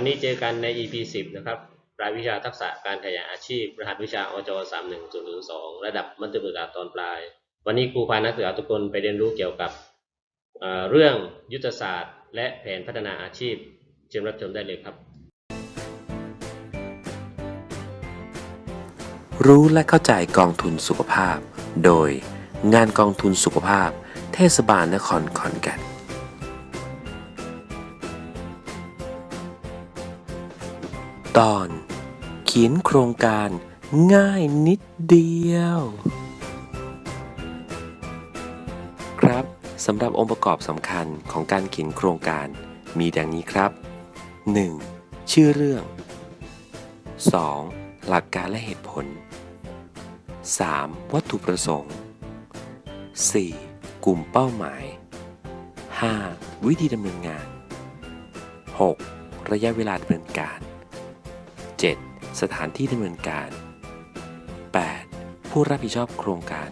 วันนี้เจอกันใน EP 10 นะครับ รายวิชาทักษะการขยายอาชีพ รหัสวิชาอจ31002 ระดับมัธยมศึกษาตอนปลาย วันนี้ครูพานักศึกษาทุกคนไปเรียนรู้เกี่ยวกับเเรื่องยุทธศาสตร์ และแผนพัฒนาอาชีพ เชิญรับชมได้เลยครับ รู้และเข้าใจกองทุนสุขภาพ โดยงานกองทุนสุขภาพ เทศบาลนครขอนแก่น ตอน เขียนโครงการง่ายนิดเดียว ครับสำหรับองค์ประกอบสำคัญของการเขียนโครงการมีดังนี้ครับ 1. ชื่อเรื่อง 2. หลักการและเหตุผล 3. วัตถุประสงค์ 4. กลุ่มเป้าหมาย 5. วิธีดำเนินงาน 6. ระยะเวลาดำเนินการ สถานที่ดำเนินการ 8. ผู้รับผิดชอบโครงการ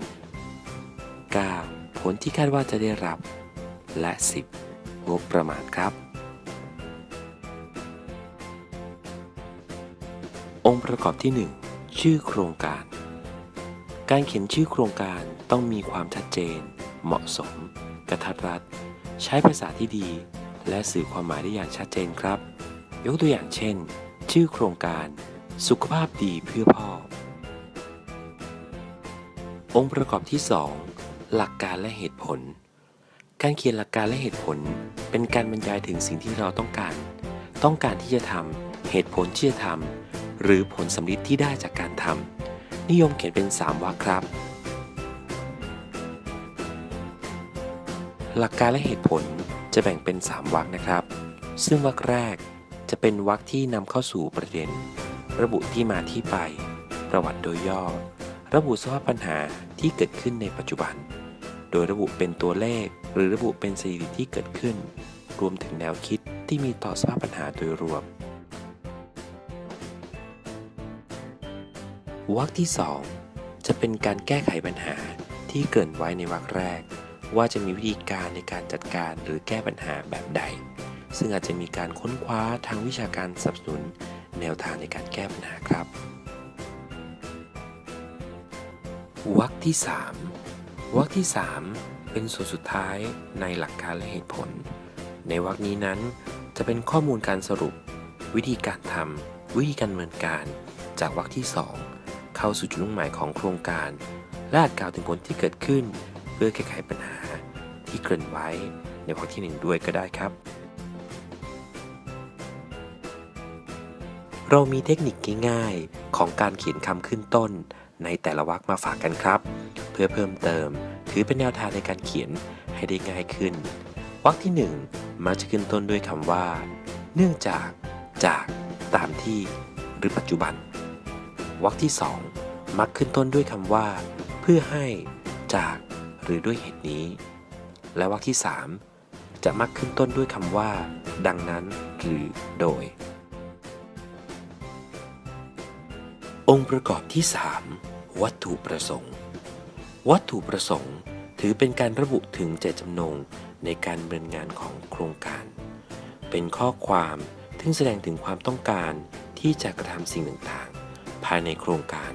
9. ผลที่คาดว่าจะได้รับ และ 10. งบประมาณครับ องค์ประกอบที่ 1 ชื่อโครงการ การเขียนชื่อโครงการต้องมีความชัดเจน เหมาะสม กระทัดรัด ใช้ภาษาที่ดี และสื่อความหมายได้อย่างชัดเจนครับ ยกตัวอย่างเช่น ชื่อโครงการ สุขภาพดีเพื่อพ่อ องค์ประกอบที่ 2 หลักการและเหตุผล การเขียนหลักการและเหตุผล เป็นการบรรยายถึงสิ่งที่เราต้องการ ต้องการที่จะทำเหตุผลที่จะทำหรือผลสำลิดที่ได้จากการทำนิยมเขียนเป็น 3วรรคครับ หลักการและเหตุผลจะแบ่งเป็น 3วรรคนะครับ ซึ่งวรรคแรกจะเป็นวรรคที่นำเข้าสู่ประเด็น ระบุที่มาที่ไป ประวัติโดยย่อ ระบุสภาพปัญหาที่เกิดขึ้นในปัจจุบัน โดยระบุเป็นตัวเลข หรือระบุเป็นสถิติที่เกิดขึ้น รวมถึงแนวคิดที่มีต่อสภาพปัญหาโดยรวมวรรคที่ 2 จะเป็นการแก้ไขปัญหาที่เกินไว้ในวรรคแรก ว่าจะมีวิธีการในการจัดการหรือแก้ปัญหาแบบใด ซึ่งอาจจะมีการค้นคว้าทางวิชาการสนับสนุน แนวทางในการแก้ปัญหาครับวรรคที่ 3วรรคที่ 3 เป็นส่วนสุดท้ายในหลักการและเหตุผล ในวรรคนี้นั้นจะเป็นข้อมูลการสรุป วิธีการทำวิธีการดำเนินการ จากวรรคที่ 2 เข้าสู่จุดมุ่งหมายของโครงการ และอาจกล่าวถึงผลที่เกิดขึ้น เพื่อแก้ไขปัญหาที่เกริ่นไว้ในวรรคที่ 1 ด้วยก็ได้ครับ เรามีเทคนิคง่ายๆ ของการเขียนคำขึ้นต้น ในแต่ละวรรคมาฝากกันครับ เพื่อเพิ่มเติม ถือเป็นแนวทางในการเขียนให้ได้ง่ายขึ้นวรรคที่ 1 มักจะขึ้นต้นด้วยคำว่า เนื่องจาก จาก ตามที่ หรือปัจจุบันวรรคที่ 2 มักขึ้นต้นด้วยคำว่า เพื่อให้ จาก หรือด้วยเหตุนี้ และวรรคที่ 3 จะมักขึ้นต้นด้วยคำว่า ดังนั้น หรือโดย องค์ประกอบที่ 3 วัตถุประสงค์ วัตถุประสงค์ถือเป็นการระบุถึงเจตจำนงในการดำเนินงานของโครงการ เป็นข้อความที่แสดงถึงความต้องการที่จะกระทำสิ่งต่างๆ ภายในโครงการ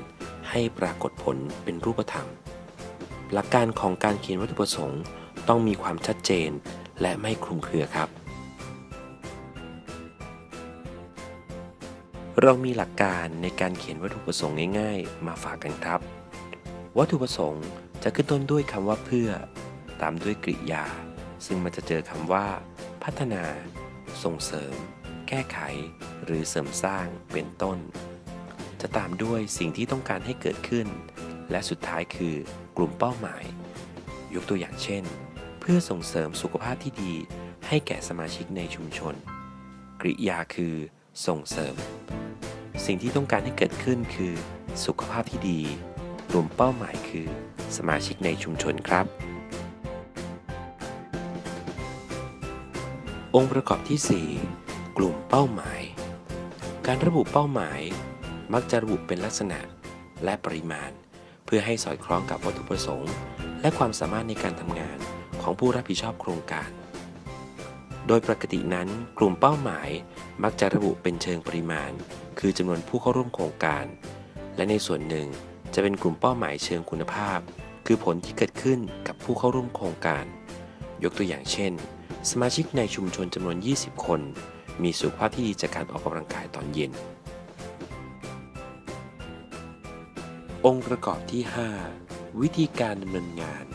ให้ปรากฏผลเป็นรูปธรรม หลักการของการเขียนวัตถุประสงค์ต้องมีความชัดเจนและไม่คลุมเครือครับ เรามีหลักการในการเขียนวัตถุประสงค์ง่ายๆ มาฝากกันครับ วัตถุประสงค์จะขึ้นต้นด้วยคำว่าเพื่อ ตามด้วยกริยา ซึ่งมันจะเจอคำว่า พัฒนา ส่งเสริม แก้ไข หรือเสริมสร้างเป็นต้น จะตามด้วยสิ่งที่ต้องการให้เกิดขึ้น และสุดท้ายคือกลุ่มเป้าหมาย ยกตัวอย่างเช่น เพื่อส่งเสริมสุขภาพที่ดี ให้แก่สมาชิกในชุมชน กริยาคือ ส่งเสริม สิ่งที่ต้องการให้เกิดขึ้นคือสุขภาพที่ดีกลุ่มเป้าหมายคือ สมาชิกในชุมชนครับ องค์ประกอบที่ 4 กลุ่มเป้าหมาย การระบุเป้าหมาย มักจะระบุเป็นลักษณะและปริมาณ เพื่อให้สอดคล้องกับวัตถุประสงค์ และความสามารถในการทำงานของผู้รับผิดชอบโครงการ โดยปกตินั้น กลุ่มเป้าหมายมักจะระบุเป็นเชิงปริมาณ คือจำนวนผู้เข้าร่วมโครงการ และในส่วนหนึ่งจะเป็นกลุ่มเป้าหมายเชิงคุณภาพ คือผลที่เกิดขึ้นกับผู้เข้าร่วมโครงการ ยกตัวอย่างเช่น สมาชิกในชุมชนจำนวน 20 คน มีสุขภาพที่ดีจากการออกกำลังกายตอนเย็น องค์ประกอบที่ 5 วิธีการดำเนินงาน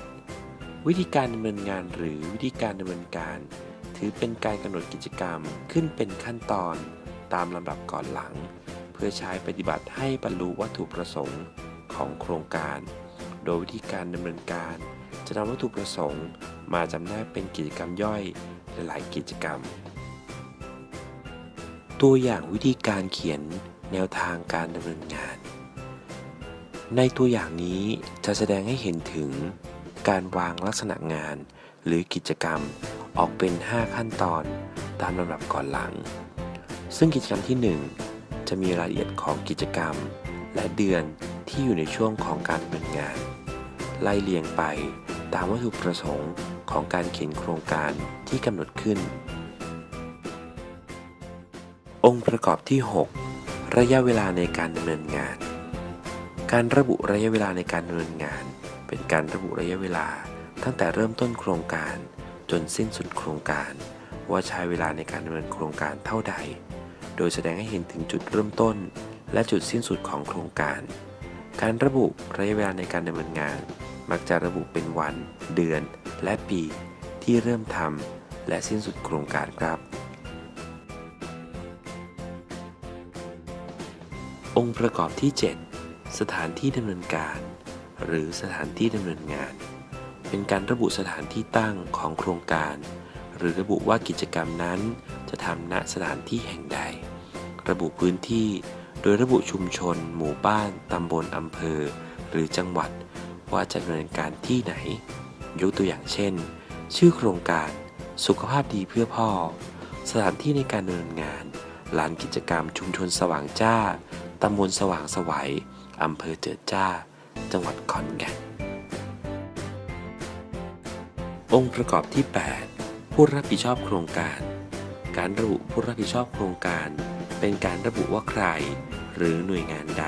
วิธีการดำเนินงานหรือวิธีการดำเนินการ ถือเป็นการกำหนดกิจกรรมขึ้นเป็นขั้นตอนตามลำดับก่อนหลัง พื่อใช้ปฏิบัติให้บรรลุวัตถุประสงค์ของโครงการ โดยวิธีการดำเนินการ จะนำวัตถุประสงค์ มาจำแนกเป็นกิจกรรมย่อยหลายกิจกรรม ตัวอย่างวิธีการเขียนแนวทางการดำเนินงาน ในตัวอย่างนี้จะแสดงให้เห็นถึงการวางลักษณะงาน หรือกิจกรรมออกเป็น 5 ขั้นตอนตามลำดับก่อนหลัง ซึ่งกิจกรรมที่ 1 จะมีรายละเอียดของกิจกรรม และเดือนที่อยู่ในช่วงของการดำเนินงาน ไล่เลียงไปตามวัตถุประสงค์ของการเขียนโครงการที่กำหนดขึ้น องค์ประกอบที่ 6 ระยะเวลาในการดำเนินงาน การระบุระยะเวลาในการดำเนินงาน เป็นการระบุระยะเวลาตั้งแต่เริ่มต้นโครงการจนสิ้นสุดโครงการ ว่าใช้เวลาในการดำเนินโครงการเท่าใด โดยแสดงให้เห็นถึงจุดเริ่มต้น และจุดสิ้นสุดของโครงการ การระบุระยะเวลาในการดำเนินงาน มักจะระบุเป็นวัน เดือน และปีที่เริ่มทำและสิ้นสุดโครงการครับ องค์ประกอบที่ 7 สถานที่ดำเนินการ หรือสถานที่ดำเนินงาน เป็นการระบุสถานที่ตั้งของโครงการ หรือระบุว่ากิจกรรมนั้นจะทำณสถานที่แห่งใด ระบุพื้นที่ โดยระบุชุมชน หมู่บ้าน ตำบลอำเภอ หรือจังหวัด ว่าจะดำเนินการที่ไหน ยกตัวอย่างเช่น ชื่อโครงการ สุขภาพดีเพื่อพ่อ สถานที่ในการดำเนินงานลานกิจกรรมชุมชนสว่างจ้า ตำบลสว่างสวัยอำเภอเจิดจ้า จังหวัดขอนแก่น องค์ประกอบที่ 8 ผู้รับผิดชอบโครงการ การระบุผู้รับผิดชอบโครงการ เป็นการระบุว่าใคร หรือหน่วยงานใด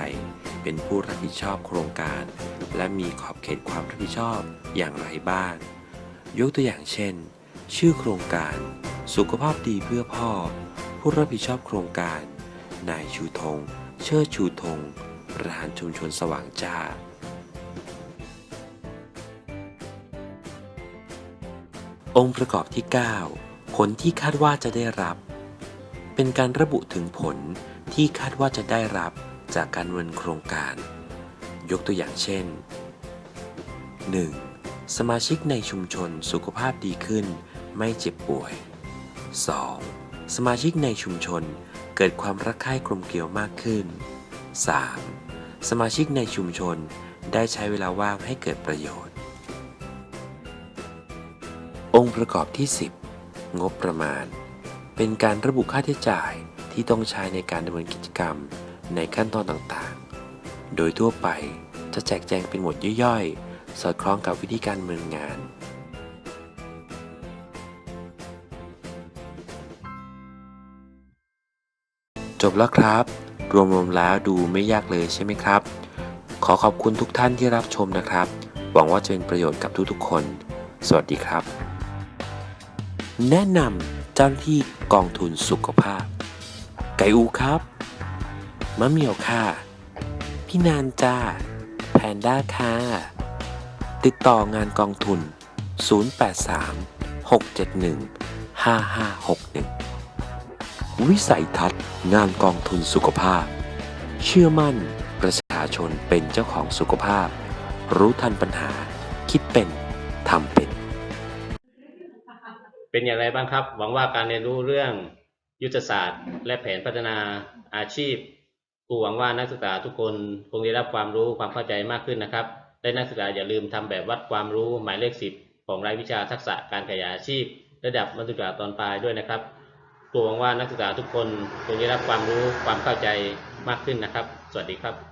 เป็นผู้รับผิดชอบโครงการ และมีขอบเขตความรับผิดชอบอย่างไรบ้าง ยกตัวอย่างเช่น ชื่อโครงการ สุขภาพดีเพื่อพ่อ ผู้รับผิดชอบโครงการ นายชูธง เชิดชูธงประธานชุมชนสว่างจ้าองค์ประกอบที่ 9 ผลที่คาดว่าจะได้รับ เป็นการระบุถึงผลที่คาดว่าจะได้รับจากการดำเนินโครงการ ยกตัวอย่างเช่น 1. สมาชิกในชุมชนสุขภาพดีขึ้น ไม่เจ็บป่วย 2. สมาชิกในชุมชนเกิดความรักใคร่กลมเกลียวมากขึ้น 3. สมาชิกในชุมชนได้ใช้เวลาว่างให้เกิดประโยชน์ องค์ประกอบที่ 10 งบประมาณ เป็นการระบุค่าใช้จ่ายที่ต้องใช้ในการดำเนินกิจกรรมในขั้นตอนต่างๆ โดยทั่วไปจะแจกแจงเป็นหมวดย่อยๆ สอดคล้องกับวิธีการดำเนินงานจบแล้วครับ รวมๆแล้วดูไม่ยากเลยใช่ไหมครับ ขอขอบคุณทุกท่านที่รับชมนะครับ หวังว่าจะเป็นประโยชน์กับทุกๆคน สวัสดีครับ แนะนำ เจ้าหน้าที่กองทุนสุขภาพ ไก่อูครับ มะเหมียวค่ะ พี่นานจ้า แพนด้าค่ะ ติดต่องานกองทุน 083 671 5561 วิสัยทัศน์งานกองทุนสุขภาพ เชื่อมั่นประชาชนเป็นเจ้าของสุขภาพ รู้ทันปัญหา คิดเป็น ทำเป็น เป็นอย่างไรบ้างครับ หวังว่าการเรียนรู้เรื่องยุทธศาสตร์ และแผนพัฒนาอาชีพครูหวังว่านักศึกษาทุกคนคงได้รับความรู้ความเข้าใจมากขึ้นนะครับและนักศึกษาอย่าลืมทำแบบวัดความรู้หมายเลขสิบของรายวิชาทักษะการขยายอาชีพ ระดับมัธยมศึกษาตอนปลายด้วยนะครับครูหวังว่านักศึกษาทุกคนคงได้รับความรู้ความเข้าใจมากขึ้นนะครับ สวัสดีครับ